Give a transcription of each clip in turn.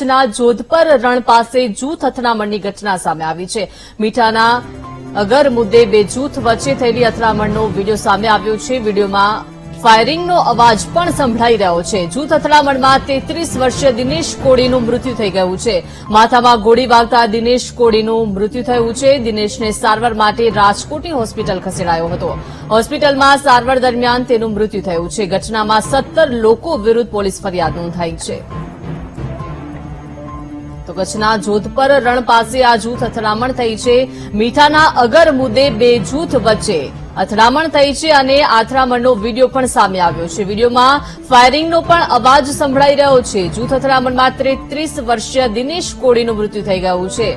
કચ્છના જોધપર રણ પાસે જૂથ અથડામણની ઘટના સામે આવી છે. મીઠાના અગર મુદ્દે બે જૂથ વચ્ચે થયેલી અથડામણનો વીડિયો સામે આવ્યો છે. વિડીયોમાં ફાયરિંગનો અવાજ પણ સંભળાઈ રહ્યો છે. જૂથ અથડામણમાં તેત્રીસ વર્ષીય દિનેશ કોડીનું મૃત્યુ થઈ ગયું છે. માથામાં ગોળી વાગતા દિનેશ કોડીનું મૃત્યુ થયું છે. દિનેશને સારવાર માટે રાજકોટની હોસ્પિટલ ખસેડાયો હતો. હોસ્પિટલમાં સારવાર દરમિયાન તેનું મૃત્યુ થયું છે. ઘટનામાં સત્તર લોકો વિરુદ્ધ પોલીસ ફરિયાદ નોંધાઈ છે. તો કચ્છના જોધપર રણ પાસે આ જૂથ અથડામણ થઈ છે. મીઠાના અગર મુદ્દે બે જૂથ વચ્ચે અથડામણ થઈ છે અને અથડામણનો વીડિયો પણ સામે આવ્યો છે. વિડીયોમાં ફાયરિંગનો પણ અવાજ સંભળાઈ રહ્યો છે. જૂથ અથડામણમાં ત્રેત્રીસ વર્ષીય દિનેશ કોડીનું મૃત્યુ થઈ ગયું છે.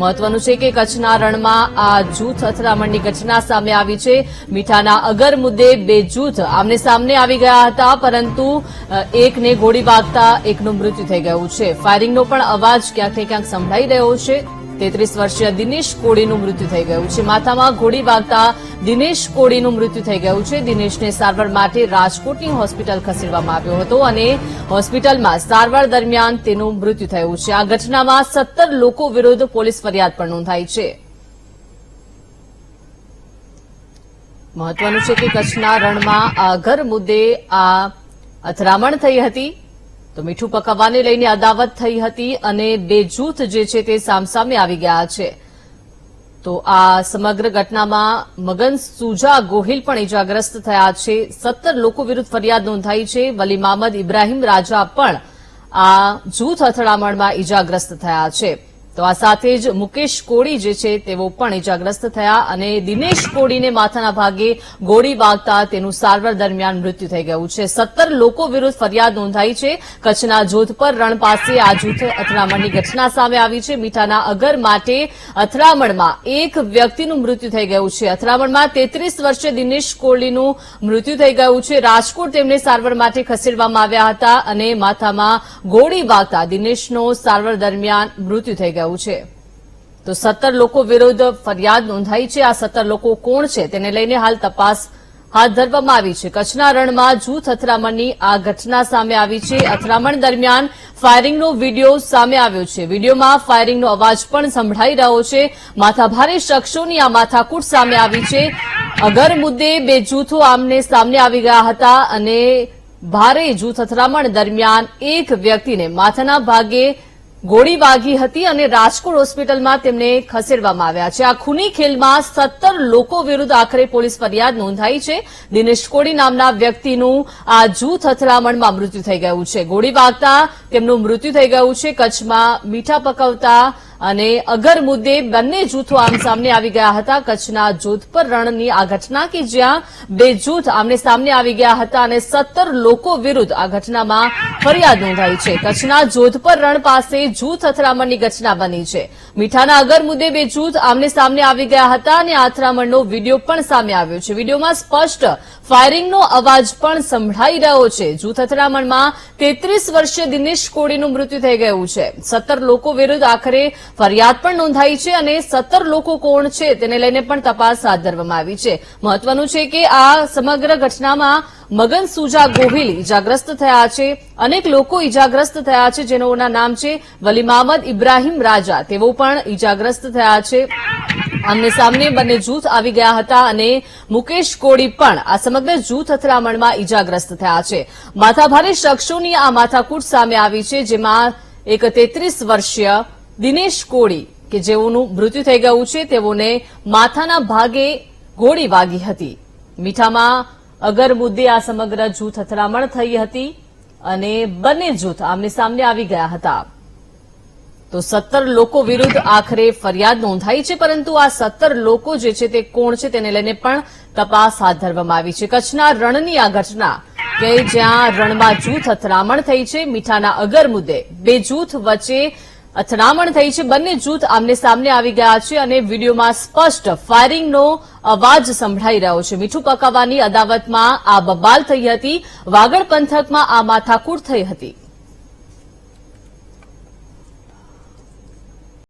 મહત્વનું છે કે કચ્છના રણમાં આ જૂથ અથડામણની ઘટના સામે આવી છે. મીઠાના અગર મુદ્દે બે જૂથ આમને સામને આવી ગયા હતા, પરંતુ એકને ગોળી વાગતા એકનું મૃત્યુ થઈ ગયું છે. ફાયરિંગનો પણ અવાજ ક્યાંક ક્યાંક સંભળાઈ રહ્યો છે. તેત્રીસ વર્ષીય દિનેશ કોળીનું મૃત્યુ થઈ ગયું છે. માથામાં ગોળી વાગતા દિનેશ કોળીનું મૃત્યુ થઈ ગયું છે. દિનેશને સારવાર માટે રાજકોટની હોસ્પિટલ ખસેડવામાં આવ્યો હતો અને હોસ્પિટલમાં સારવાર દરમિયાન તેનું મૃત્યુ થયું છે. આ ઘટનામાં સત્તર લોકો વિરુદ્ધ પોલીસ ફરિયાદ પણ નોંધાઈ છે. મહત્વનું છે કે કચ્છના રણમાં ઘર મુદ્દે આ અથડામણ થઈ હતી. તો મીઠું પકાવવાને લઈને અદાવત થઈ હતી અને બે જૂથ જે છે તે સામસામે આવી ગયા છે. તો આ સમગ્ર ઘટનામાં મગન સુજા ગોહિલ પણ ઇજાગ્રસ્ત થયા છે. સત્તર લોકો વિરુદ્ધ ફરિયાદ નોંધાઈ છે. વલી મામદ ઇબ્રાહીમ રાજા પણ આ જૂથ અથડામણમાં ઇજાગ્રસ્ત થયા છે. તો આ સાથે જ મુકેશ કોળી જે છે તેઓ પણ ઇજાગ્રસ્ત થયા અને દિનેશ કોળીને માથાના ભાગે ગોળી વાગતા તેનું સારવાર દરમિયાન મૃત્યુ થઈ ગયું છે. સત્તર લોકો વિરુદ્ધ ફરિયાદ નોંધાઈ છે. કચ્છના જોધપર રણ પાસે આ જૂથ અથડામણની ઘટના સામે આવી છે. મીઠાના અગર માટે અથડામણમાં એક વ્યક્તિનું મૃત્યુ થઈ ગયું છે. અથડામણમાં તેત્રીસ વર્ષે દિનેશ કોળીનું મૃત્યુ થઈ ગયું છે. રાજકોટ તેમને સારવાર માટે ખસેડવામાં આવ્યા હતા અને માથામાં ગોળી વાગતા દિનેશનો સારવાર દરમિયાન મૃત્યુ થઈ ગયું છે. તો સત્તર લોકો વિરુદ્ધ ફરિયાદ નોંધાઈ છે. આ સત્તર લોકો કોણ છે તેને લઈને હાલ તપાસ હાથ ધરવામાં આવી છે. કચ્છના રણમાં જૂથ અથડામણની આ ઘટના સામે આવી છે. અથડામણ દરમિયાન ફાયરિંગનો વીડિયો સામે આવ્યો છે. વિડીયોમાં ફાયરિંગનો અવાજ પણ સંભળાઈ રહ્યો છે. માથાભારે શખ્સોની આ માથાકૂટ સામે આવી છે. અગર મુદ્દે બે જૂથો આમને સામને આવી ગયા હતા અને ભારે જૂથ અથડામણ દરમિયાન એક વ્યક્તિને માથાના ભાગે ગોળી વાગી હતી અને રાજકોટ હોસ્પિટલમાં તેમને ખસેડવામાં આવ્યા છે. આ ખૂની ખેલમાં સત્તર લોકો વિરુદ્ધ આખરે પોલીસ ફરિયાદ નોંધાઈ છે. દિનેશ કોડી નામના વ્યક્તિનું આ જૂથ અથડામણમાં મૃત્યુ થઈ ગયું છે. ગોળી વાગતા તેમનું મૃત્યુ થઈ ગયું છે. કચ્છમાં મીઠા પકવતા અને અગર મુદ્દે બંને જૂથો આમ સામને આવી ગયા હતા, કચ્છના જોધપર રણની આ ઘટના કે જ્યાં બે જૂથ આમને સામને આવી ગયા હતા અને સત્તર લોકો વિરુદ્ધ આ ઘટનામાં ફરિયાદ નોંધાઈ છે. કચ્છના જોધપર રણ પાસે જૂથ અથડામણની ઘટના બની છે. મીઠાના અગર મુદ્દે બે જૂથ આમને સામને આવી ગયા હતા અને અથડામણનો વીડિયો પણ સામે આવ્યો છે. વિડીયોમાં સ્પષ્ટ ફાયરિંગનો અવાજ પણ સંભળાઈ રહ્યો છે. જૂથ અથડામણમાં તેત્રીસ વર્ષીય દિનેશ કોડીનું મૃત્યુ થઈ ગયું છે. સત્તર લોકો વિરુદ્ધ આખરે ફરિયાદ પણ નોંધાઈ છે અને સત્તર લોકો કોણ છે તેને લઈને પણ તપાસ હાથ ધરવામાં આવી છે. મહત્વનું છે કે આ સમગ્ર ઘટનામાં મગન સુજા ગોહિલ ઇજાગ્રસ્ત થયા છે. અનેક લોકો ઇજાગ્રસ્ત થયા છે, જેનો નામ છે વલી મામદ ઇબ્રાહીમ રાજા. તેઓ પણ ઇજાગ્રસ્ત થયા છે. આમને સામને બંને જૂથ આવી ગયા હતા અને મુકેશ કોડી પણ આ સમગ્ર જૂથ અથડામણમાં ઇજાગ્રસ્ત થયા છે. માથાભારે શખ્સોની આ માથાકૂટ સામે આવી છે, જેમાં એક તેત્રીસ વર્ષીય દિનેશ કોડી કે જેઓનું મૃત્યુ થઈ ગયું છે, તેઓને માથાના ભાગે ગોળી વાગી હતી. મીઠામાં અગર મુદ્દે આ સમગ્ર જૂથ અથડામણ થઈ હતી અને બંને જૂથ આમને સામને આવી ગયા હતા. તો સત્તર લોકો વિરુદ્ધ આખરે ફરિયાદ નોંધાઈ છે, પરંતુ આ સત્તર લોકો જે છે તે કોણ છે તેને લઈને પણ તપાસ હાથ ધરવામાં આવી છે. કચ્છના રણની આ ઘટના કે જ્યાં રણમાં જૂથ અથડામણ થઈ છે, મીઠાના અગર મુદ્દે બે જૂથ વચ્ચે અથડામણ થઈ છે. બંને જૂથ આમને સામને આવી ગયા છે અને વિડીયોમાં સ્પષ્ટ ફાયરિંગનો અવાજ સંભળાઈ રહ્યો છે. મીઠું પકાવવાની અદાવતમાં આ બબાલ થઈ હતી. વાગડ પંથકમાં આ માથાકૂટ થઈ હતી.